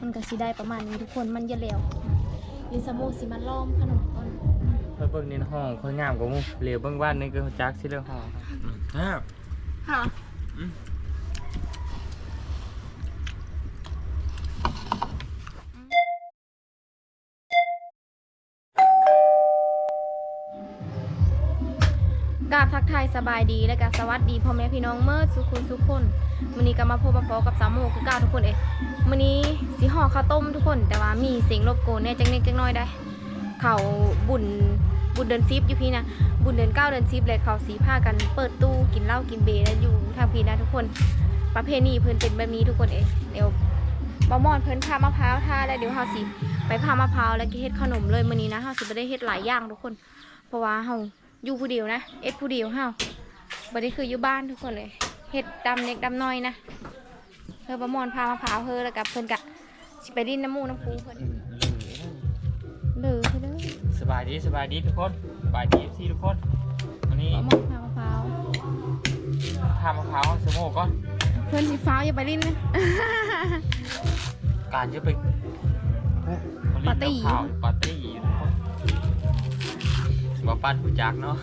มันก็สิได้ประมาณนี้ทุกคนมันจะแล้วลินสมูสิมาล้อมขนมก่อนเพิ่นเบิ่งในห้องค่อยงามกว่าหมู่เหลียวเบิ่งบ้านนี่ก็จักสิเรื่องห้องครับ ค่ะ อืม สบายดีและก็สวัสดีพ่อแม่พี่น้องเมื่อสุขุนทุกคนมื้อนี้ก็มาพบมาพอกับสามโมคือเก้าทุกคนเองมื้อนี้สิห่อข้าวต้มทุกคน แต่ว่ามีเสียงรบกนแน่จังนิดจังน้อยได้ เขาบุญบุญเดือนซิปอยู่พี่นะบุญเดือนเก้าเดือนซิปเลยเขาสีผ้ากันเปิดตู้กินเหล้ากินเบียร์แล้วอยู่ทางพี่นะทุกคน ประเพณีเพิ่นเป็นแบบนี้ทุกคนเองเดี๋ยวบอมอนเพิ่นพามะพร้าวท่าแล้วเดี๋ยวเฮาสิไปพามะพร้าวแล้วก็เฮ็ดขนมเลยมื้อนี้นะเฮาสิบ่ได้เฮ็ดหลายอย่างทุกคน เพราะว่าเฮา อยู่ผู้เดียวนะเอ็ดผู้เดียวเฮาบ่ได้คืออยู่บ้านทุกคนเลยเฮ็ดดำเล็กดำน้อยนะเพิ่นบอมอนพามะพร้าวเฮอแล้วกับเพิ่นกะสิไปดินน้ำมูกน้ำคูเพิ่นเลยเด้อสบายดีสบายดีทุกคนสบายดีสิทุกคนวันนี้บอมอนพามะพร้าวทามะพร้าวสโมก่อนเพื่อนสีฟ้าวอย่าไปลิ้นนะการจะไปปาร์ตี้ปาร์ตี้ทุกคน บ่ปั้นผู้จักเนาะ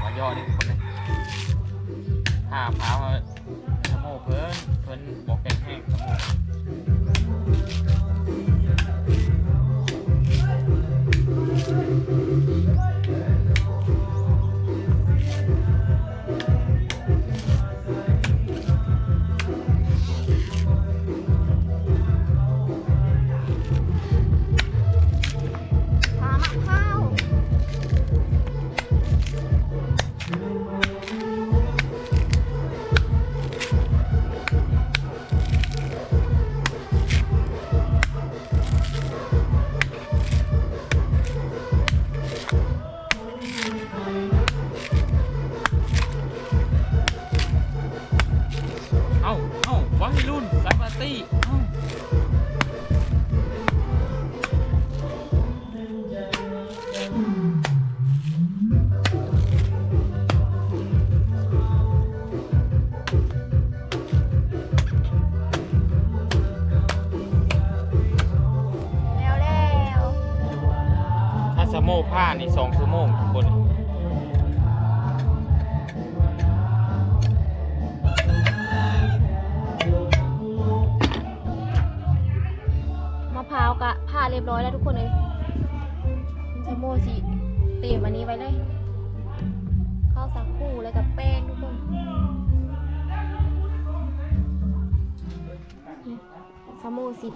บ่ย่อนี่คนเลยถ้าผ้าสโมเพิ่นเพิ่นบอกแกงแห้งสโม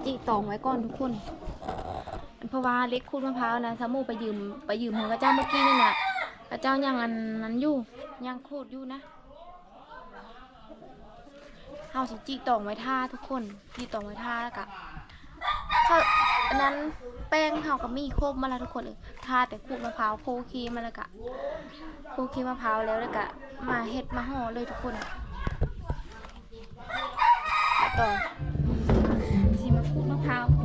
จิตองไว้ก่อนทุกคน เพราะว่าเล็กคูดมะพร้าวนะสโมไปยืมไปยืมของกระเจ้าเมื่อกี้นี่นะกระเจ้ายังอันนั้นอยู่ยังคตรอยู่นะเฮาสิจีตองไว้ท่าทุกคนจีตองไว้ท่าแล้วกะเขาอันนั้นแป้งเฮากับมีโคบมาแล้วทุกคนเออท่าแต่ขูดมะพร้าวโคคีมาแล้วกะโคคีมะพร้าวแล้วแล้วกะมาเฮ็ดมาห่อเลยทุกคนต่อ ม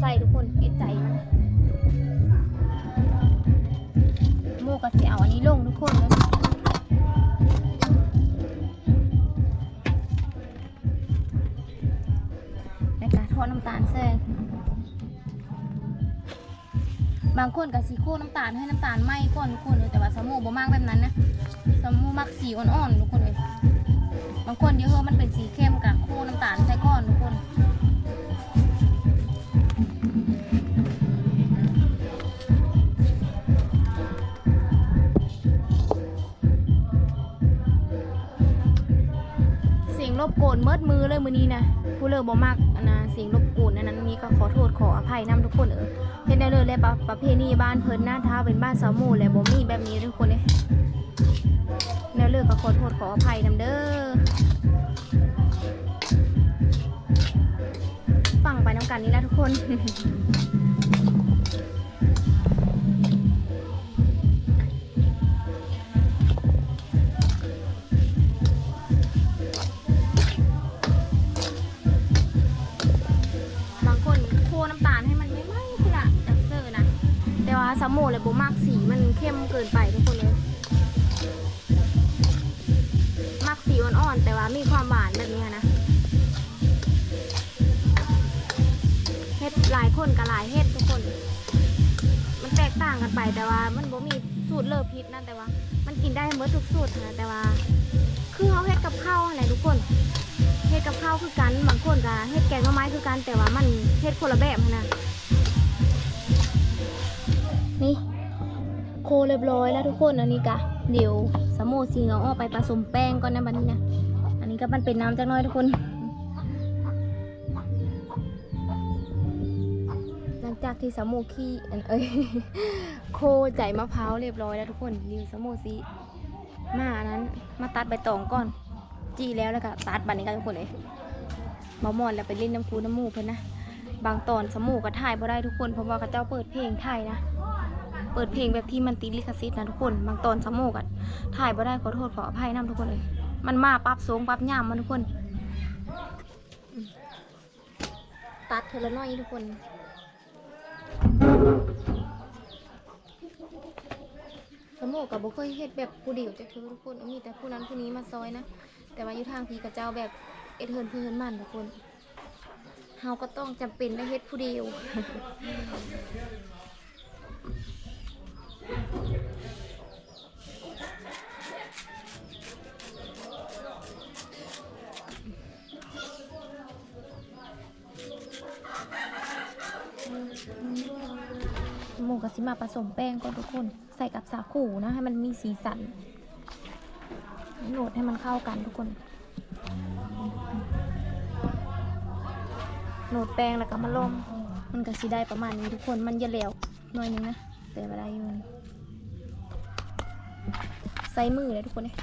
ใส่ทุกคนเอ็ดใจมันโมก็สิเอาอันนี้ลงทุกคนเลยในการทอดน้ำตาลใส่บางคนกับสีโค้น้ำตาลให้น้ำตาลไหม้ก่อนทุกคนเลยแต่ว่าสมูบ่มากแบบนั้นนะสมูมักสีอ่อนๆทุกคนเลยบางคนเดี๋ยวเฮอมันเป็นสีเข้มกับโค้น้ำตาลใส่ก้อนทุกคน กวนเมิดมือเลยมือนี้นะผู้เลิกบ่มากนะเสียงรบกวนนั้นนี้ก็ขอโทษขออภัยนํทุกคนเออเฮ็ดได้เลยเลยประประเพณีบ้านเพิ่นหน้าท้าเป็นบ้านสาวหมู่และบ่มีแบบนี้ทุกคนเลยแนวเลิกก็ขอโทษขออภัยนํเด้อฟังไปน้ำกันนี่นะทุกคน โมเลยโบมากสีมันเข้มเกินไปทุกคนเลยมักสีอ่อนๆแต่ว่ามีความหวานแบบนี้นะเฮ็ดหลายคนกับหลายเฮ็ดทุกคน มันแตกต่างกันไปแต่ว่ามันโบมีสูตรเลิศพิษนะแต่ว่า มันกินได้เมื่อทุกสูตรนะแต่ว่า คือเขาเฮ็ดกับข้าวอะไรทุกคนเฮ็ดกับข้าวคือกันบางคนก็เฮ็ดแกงหน่อไม้คือกันแต่ว่ามันเฮ็ดคนละแบบนะ นี่โคเรียบร้อยแล้วทุกคนอันนี้กะเดี๋ยวสะโมสิเอาออกไปผสมแป้งก่อนนะบัดนี้นะอันนี้ก็มันเป็นน้ำจักน้อยทุกคน หลังจากที่สะโมขี้เอ้ยโคใจมะพร้าวเรียบร้อยแล้วทุกคนเดี๋ยวสะโมสิมาอันนั้น มาตัดใบตองก่อน จีแล้วแล้วก็ตัดบันนี้กันทุกคนเลยมามอนแล้วไปเล่นน้ำคูน้ำหมูเพิ่อนนะบางตอนสมูก็ถ่ายบ่ได้ทุกคนเพราะว่าเขาเจ้าเปิดเพลงถ่ายนะ เปิดเพลงแบบที่มันติดลิขสิทธิ์นะทุกคน บางตอนสมูก็ถ่ายบ่ได้ขอโทษขออภัยนํทุกคนเลย มันมาปรับสูงปรับย่ามมาทุกคน ตัดเทอละน้อยทุกคนสมโมกับบ่เคยเฮ็ดแบบผู้เดียวจะคือทุกคน มีแต่ผู้นั้นผู้นี้มาซอยนะ แต่ว่าอยู่ทางพีกับเจ้าแบบเอ็ดเฮินเพื่อนมันทุกคนเฮาก็ต้องจำเป็นได้เฮ็ดผู้เดียว หมูกับซิมาผสมแป้งก่อนทุกคน ใส่กับสาคูนะ ให้มันมีสีสันโหนดให้มันเข้ากันทุกคนโหนดแป้งแล้วก็มาลมมันก็สิได้ประมาณนี้ทุกคนมันจะเหลวหน่อยนึงนะแต่เวลาอยู่ มือเลยทุกคนเลย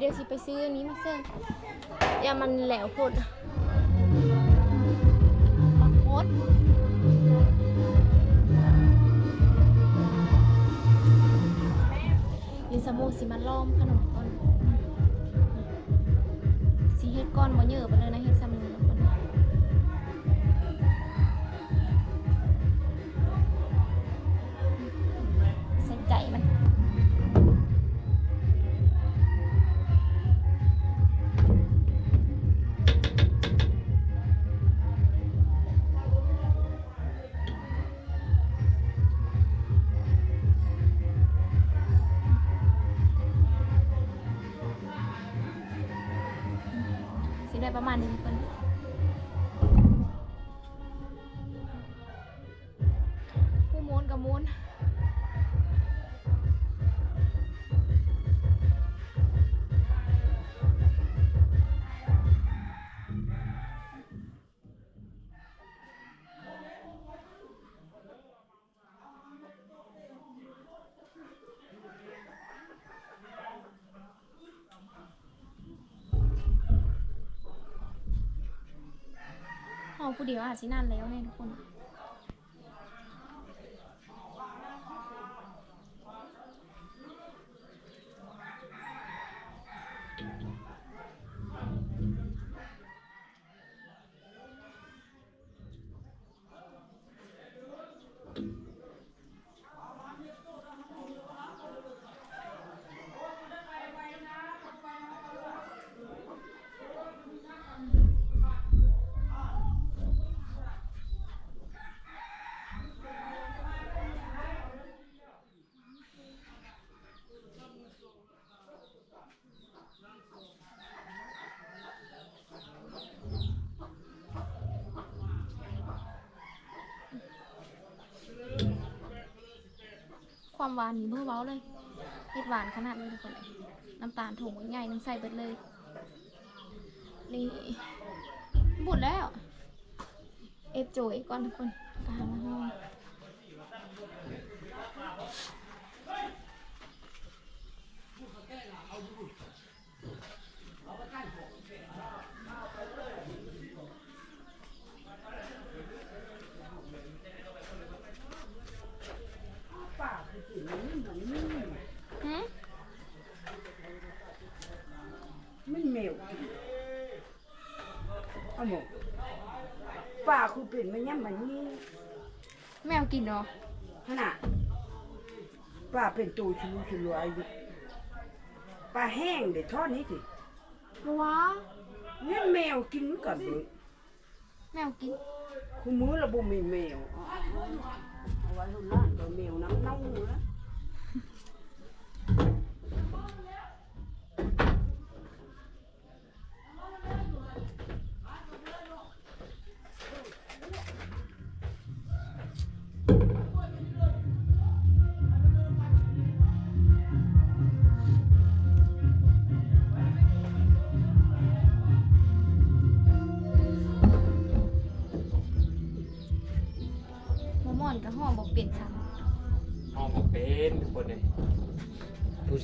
เดี๋ยวสิไปซื้ออันนี้มาเสิร์ฟอย่ามันแหลวพดปลากดยินสมูสิมาล้อมขนมก่อนสีเฮ็ดก้อนบ่เยอะไปเลยนะเฮ็ด ผู้เดียวอาจสินานแล้วแน่ทุกคน ความหวานนี่เบื่อเบ้าเลยเฮ็ดหวานขนาดนี้ทุกคนน้ำตาลถุงใหญ่นึงใส่เบิดเลยนี่บุดแล้ว เอฟโจยก่อนทุกคนตามมาห้องหืม มันแมวกินเอาหมกป้าคือเป็นมันยังมันนี่ แมว กินเหรอขนาดป้าเป็นตัวชูชูรวยอยู่ป้าแห้งเดี๋ยวทอดนี้สิว้าเนี่ยแมวกินก่อนเด็กแมวกินคุณมือระบบมีแมวเอาเอาไว้ทุนล้านตัวแมวน้ำเน่านะห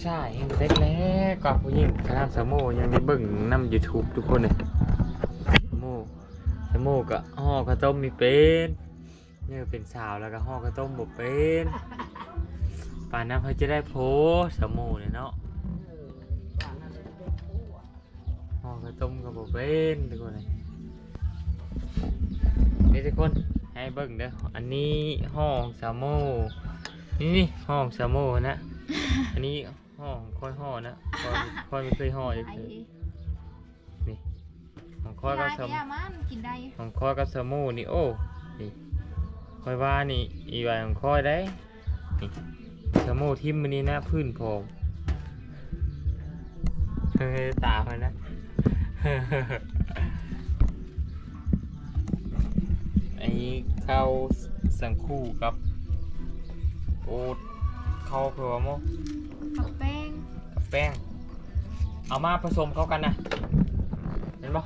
ผู้ชายยังเล็กแล้วก็ผู้หญิงขนาดสมโมยังได้เบิ่งนำ YouTube ทุกคนเลยสมโมสมโมก็ห่อข้าวต้มมีเป็นเนี่ยเป็นสาวแล้วก็ห่อข้าวต้มบ่เป็นป่านนั้นเขาจะได้โพสมโมเนี่ยเนาะเออป้านั่นเลยเป็นผัวห่อข้าวต้มก็บ่เป็นทุกคนเลยนี่ทุกคนให้เบิ่งเด้ออันนี้ห้องสมโมนี่นี่ห้องสมโมนะ อันนี้ ห่อของค่อยห่อนะค่อยค่อยไม่เคยห่อเลยไอ้นี่ของค่อยกับได้สม ก็ยามันกินได้ของค่อยกับสมูนี่โอ้นี่ค่อยว่านี่อีวายของค่อยได้นี่สมูทิมมันนี่นะพื้นพองเฮ้ยตามันนะ ไอ้ข้าวสังคู่กับ โอ๊ตข้าวเผื่อโมกับแป้งกับ แป้ง เอามาผสมเข้ากันนะเห็นปะ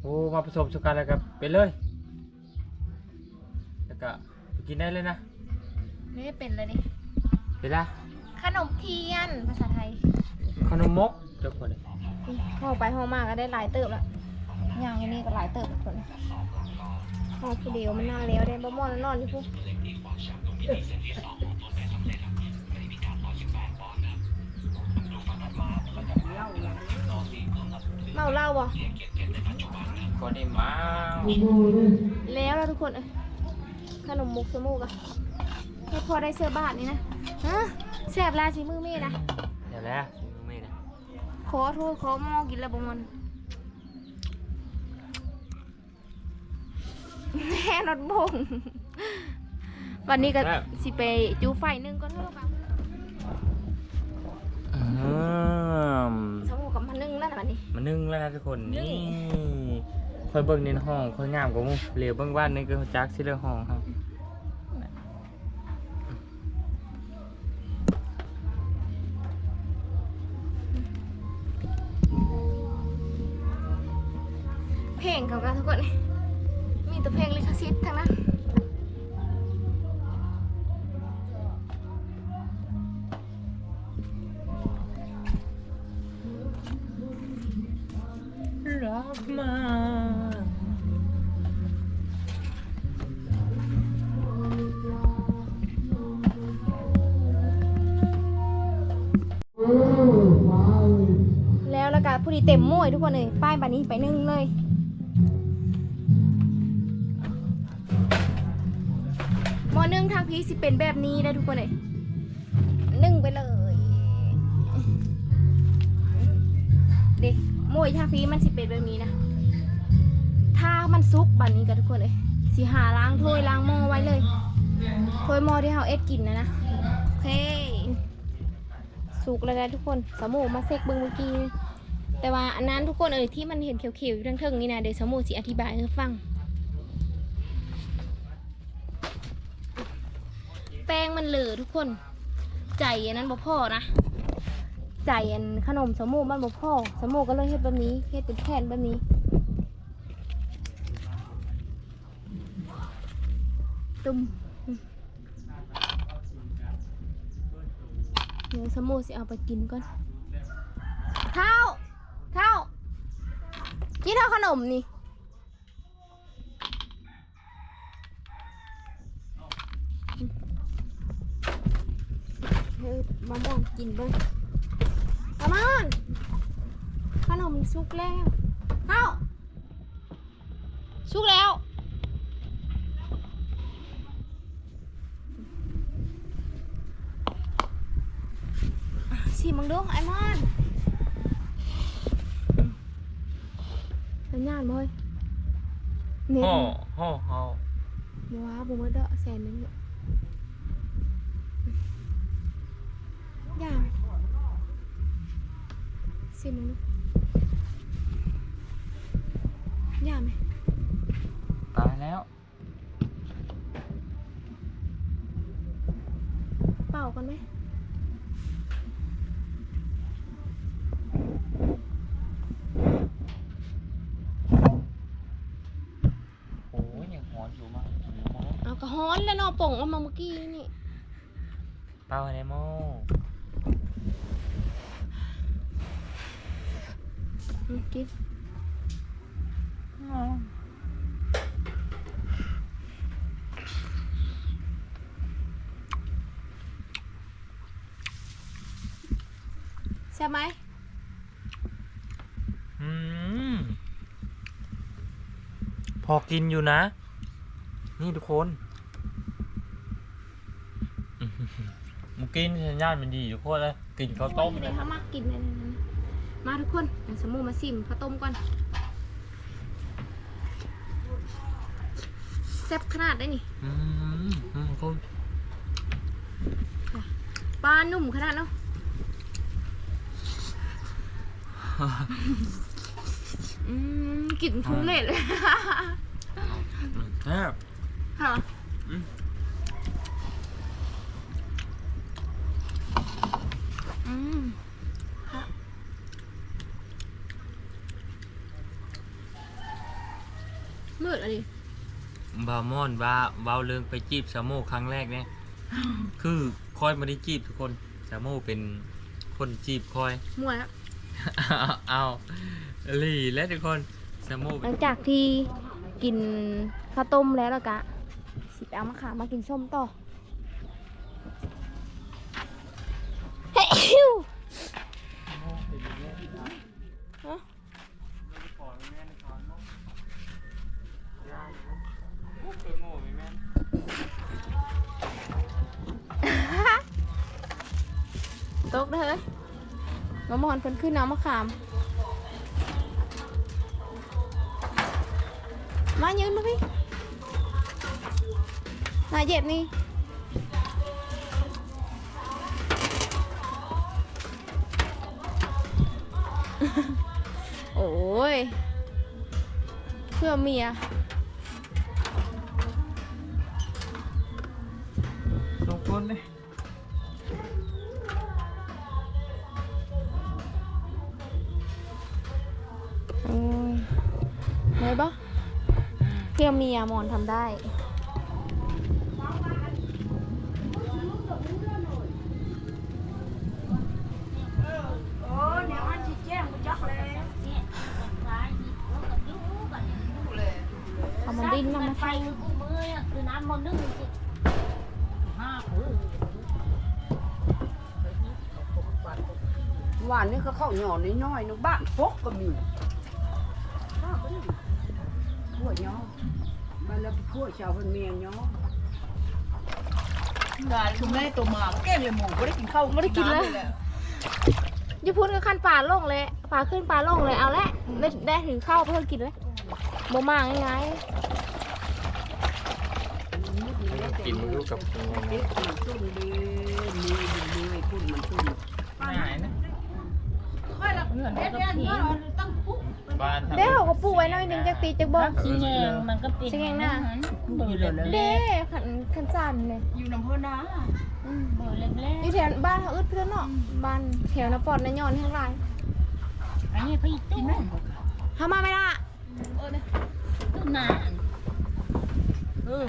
โอ้มาผสมเข้ากันแล้วก็ไปเลย แล้วก็กินได้เลยนะไม่ได้เป็นเลยนี่เวลาขนมเทียนภาษาไทย ขนมมกเจ้าคนเลยห่อไปห่อมาก็ได้หลายเติบแล้วอย่างอันนี้ก็หลายเติบทุกคนห่อผู้เดียวมันนานแล้วได้บ่มอนนอนที่พวก เล่าเลยเมาเหล้าบ่ก็ได้มาแล้วแล้วทุกคนเอ้ยขนมมุกสมูกอะให้พอได้เสื้อบาทนี่นะฮะแสบลายสีมือมีดนะเดี๋ยวแล้วไม่นะขอโทษขอมอกินแล้วบ่มันแน่นอนบงวันนี้ก็สิไปจูไฟหนึงก่อนเถอะป่ะอืมสมูกกั บมันนึ่งนั่นน่ะบัดนี้มานึ่งแล้วนะทุกคนนี่คอยเบิ่งในห้องคอยงามกว่าหมูเหลียวเบิ่งบ้านนี่ก็จักสิเรื่องห้องครับ รักมาแล้วแล้วก็ผู้ดีเต็มมวยทุกคนเลยป้ายบานนี้ไปนึ่งเลยหมอนึ่งทางพีสิเป็นแบบนี้ได้ทุกคนเลยนึ่งไปเลยเด็ก มวยทางพีมันสิเป็นแบบนี้นะถ้ามันซุกบานนี้กันทุกคนเลยสิหาล้างถ้วยล้างหม้อไว้เลยถ้วยหม้อที่เราเอ็ดกินนะนะโอเคสุกแล้วนะทุกคนสมูมาเซกเบิ้งเมื่อกี้แต่ว่าอันนั้นทุกคนเอ่ยที่มันเห็นเขียวๆอยู่ทั้งเทิงๆนี่นะเดี๋ยวสมูสิอธิบายให้ฟัง แป้งมันเหลือทุกคน ใจอันนั้นบ่พ่อนะ ใจอันขนมสมูมันบ่พ่อสมูก็เลยเฮ็ดแบบนี้เฮ็ดเป็นแผ่นแบบนี้ ตุ้มเดี๋ยวสมูสิเอาไปกินก่อนเท้าเท้ากินเท่าขนมนี่เฮ้ยมามองกินบ้าง มามอนขนมสุกแล้วเท้าสุกแล้ว สิมึงดูไอ้มอนสัญญาณบ่เฮ้ยเน็ตห่อบ่ห่อห่อบ่ว่าบ่มาเด้อแสนหนึงเนี่ยย่าง สิมึงดูย่างไหมตายแล้ว เป่ากันไหมโอ้ยยังหอนอยู่มากเอากระฮ้อนแล้วเนาะป่งเอามาเมื่อกี้นี่ เป้าในโม อืมกินแซ่บไหมอืมพอกินอยู่นะ นี่ทุกคนอื้อหือเมื่อกี้นี่สัญญาณมันดีทุกคนเลยกินข้าวต้มเลเลยยเขามากินเลยนะ มาทุกคนเดี๋ยวสมูมาซิมข้าวต้มก่อนแซ่บขนาดได้นี่อืมอืมทุกคนปลานุ่มขนาดเนาะอืมกลิ่นทุเรศเลยแซ่บค่ะอืมอืมค่ะมืดอะไร บาว มอนว่าเบาเรื่องไปจีบสามโมครั้งแรกเนี่ยคือคอยมาได้จีบทุกคนสามโมเป็นคนจีบคอย มั่วแล้วเอาหลีและทุกคนสามโมหลังจากที่กินข้าวต้มแล้วแล้วกะสิไปเอามะขามมากินส้มต่อเฮ้ยฮะ กเด้อเฮ้ยมามอนเพิ่นขึ้นน้ำมะขาม มายืนมาพี่มายเหย็บนี่โอ้ย เพื่อเมีย เพื่อเมียหมอนทำได้โอ้เนี่ยมันสิแจ้งบ่จักแล้วเอามันดิ้นนะมันไปกูมือคือน้ำมันนึ่งสิห้าผืนหวานนี่ก็เข้าหย่อน้อยๆนึงบ้านปกก็มี ชาวเพิ่นเมียย่องานคือแม่ตัวมาแก้มเลยหมูไม่ได้กินข้าวไม่ได้กินแล้วอย่าพูดกับขั้นป่าลงเลยป่าขึ้นป่าลงเลยเอาละได้ได้ถึงข้าวเพื่อกินเลยโมมาง่ายกินมันลูกกับงงเอ๊ะมันตุ้มดีมีดีเลยคุณมันตุ้มไม่หายนะค่อยละเอ็ดเอ็ดก็ตั้งปุ๊บ บ้านๆเด้เขาก็ปลูกไว้หน่อยหนึงจากปีจากบอกชิ้นแยงมันก็เป็นชิ้นแยงหน้าเบอร์เล็กเด้ขันขันจานเลยอยู่น้ำพุนะอืมเบอร์เล็กอยู่แถวบ้านเขาอึดเพื่อนเนาะบ้านแถวนาปอดนายอนทั้งหลายๆอันนี้พี่ตุ้มทำมาไม่ละตุ้มนาเออ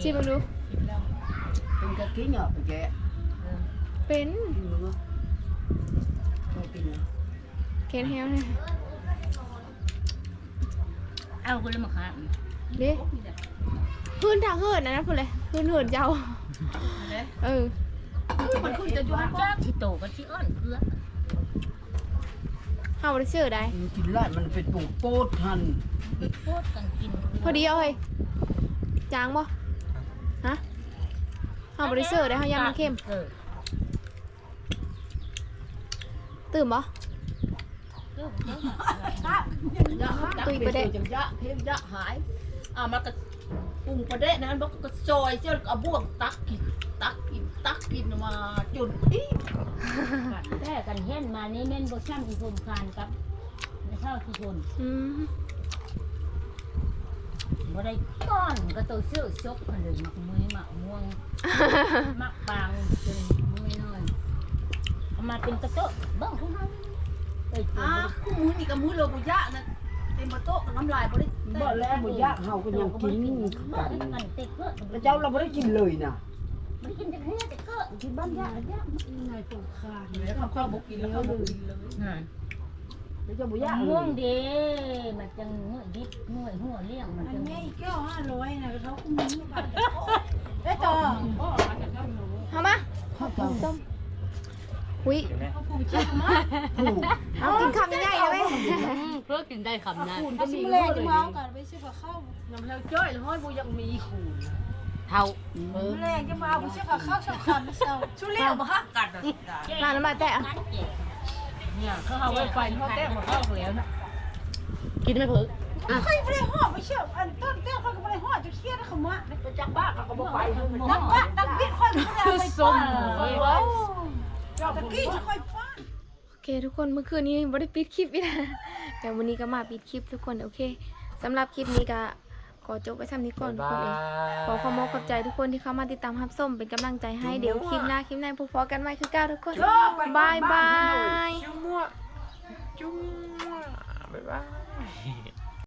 ชิมมาดู เป็นกะกี้เหรอไปแกะเป็นกินมั้งไม่กินนะ เคนเฮลเนี่ย เอากูเลยมาขาเด้พื้นทางเหินนะนะพูดเลยพื้นเหินเจ้า เออมันคือจะอยู่ห้างจ้าที่โตก็ที่อ้อนเกลือเฮาบ่ได้ชื่อใดกินไล่มันเป็นปุ่งโป๊ดทันโคตรกันกินพอดีเอาเฮ้ยจางบ่ฮะเฮาบ่ได้ชื่อได้เฮายำมันเข้มเออตื่นบ่เออ ตุยประเด็จังยะเทมยะหายอ่ามันก็ปรุงประเด็นนั้นบอกก็ซอยเจ้าเอาบ่วงตักกินตักกินตักกินมาจนอีแต่กันเห็นมานี่แม่นบ่ช่ำอีกคนคานกับเท่าที่คนมบ่ได้ก้อนก็ตัวเสื้อชกคนเลยมักมือมักม่วงมักบางจนไมือน้อยมาเป็นกระโตะบิ่งของเฮา อ้ยอ่าคู่มือนี่กับมือโลบุยะนะเต็มโต๊ะน้ำลายบ่ได้บ่แล้วบ่ยากเฮาก็ยังกินกักันนกันเต็กเกิดแล้วเจ้าเราบ่ได้กินเลยนะมันกินแต่เนื้อแต่เกิดกินบ้านยากยากไงตรงคานแล้วเขาเข้าบ่กินแล้วเขาบ่กินเลยแล้วเจ้าบ่ยากม่วงเด้มันจังเมื่อดิบเมื่อหัวเลี้ยงมันจังแก้วห้าร้อยนะเขาคู่มือเอ้ต่อเฮามาข้าวเจ้าต้ม อุ้ยเขาผูกเชือกมาถูกเอากินคำใหญ่ๆเลยเพื่อกินได้คำนั้นคูณก็มีเลยจะมาเอากันไปซื้อกับข้าวน้ำแล้วจ้อยแล้วห้อยบ่ยังมีคูณเท่าแรงจะมาเอาไปซื้อกับข้าวสำคัญไม่เศร้าชุเลี้ยวมาฮักกันร้านน้ำมันแตะอะเนี่ยเขาเอาไว้ไฟเขาแตะมาเข้าแล้วนะกินไม่เพิ่งเขาไม่ได้ห่อไม่เชื่ออันต้นแต้วเขาก็ไม่ได้ห่อจะเครียดนะเขามาไปจักบ้าเขาก็บอกไปนักบ้านักบิดค่อยไม่ได้ไปส้มว้าว ตะกี้จะค่อยฟ้าโอเคทุกคนเมื่อคืนนี้ไม่ได้ปิดคลิปอีกนะแต่วันนี้ก็มาปิดคลิปทุกคนโอเคสำหรับคลิปนี้ก็ขอจบไว้ทำนี้ก่อนทุกคนเองขอขอบคุณขอบใจทุกคนที่เข้ามาติดตามรับส้มเป็นกำลังใจให้เดี๋ยวคลิปหน้าคลิปหน้าพบกันใหม่คือก้าวทุกคนบายบายจุ๊มั่วจุ๊มั่วบ๊ายบาย